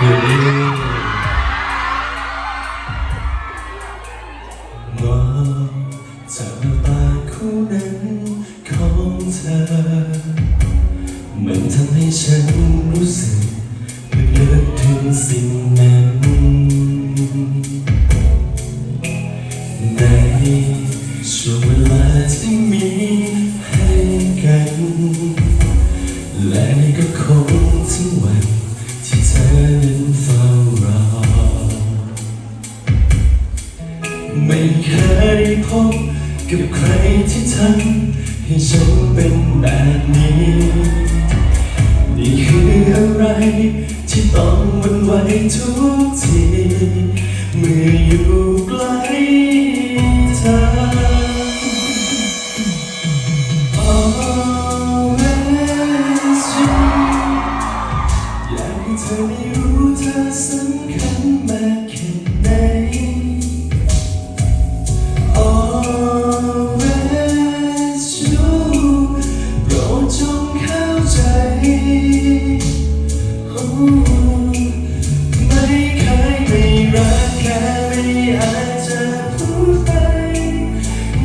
อยู่นี่มจากดวงตาคู่นั้นของเธอ มันทำให้ฉันรู้สึกเลือกถึงสิ่งนั้น ในช่วงเวลาที่มี กับใครที่ทำให้ฉันเป็นแบบนี้ นี่คืออะไรที่ต้องวันไหวทุกที เมื่ออยู่ใกล้เธอ Always you อยากให้เธอได้รู้เธอสำคัญแบบ อาจจะพูดไป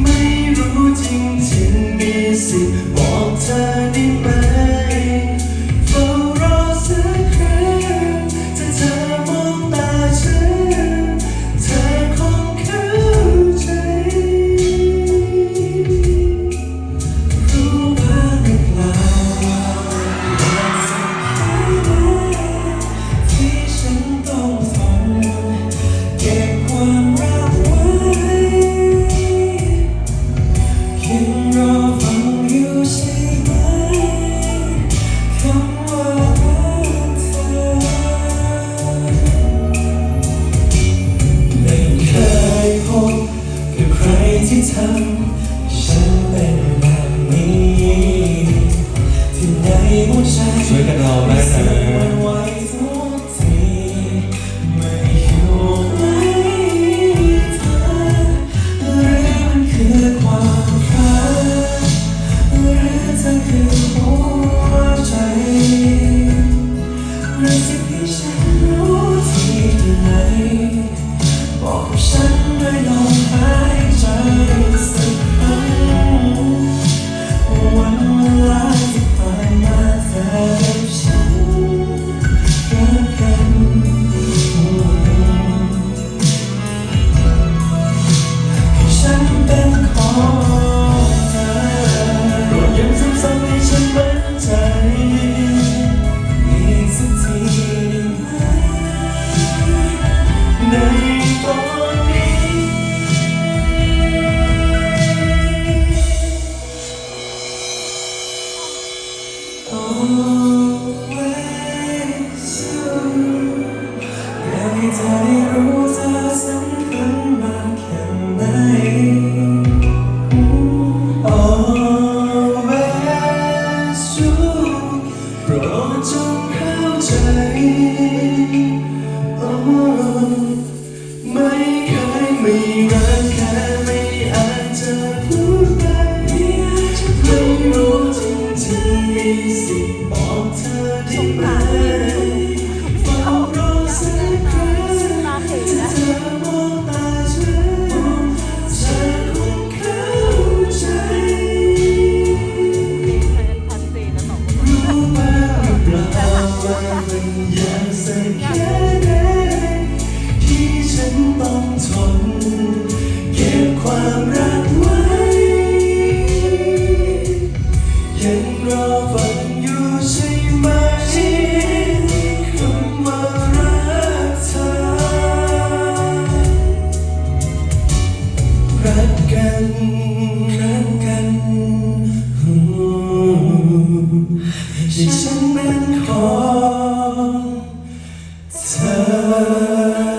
ไม่รู้จริงๆมีสิทบอกเธอ เธอได้รู้เธอสำคัญมาแค่ไหน Oh, that's true. ที่ฉันเป็นของเธอ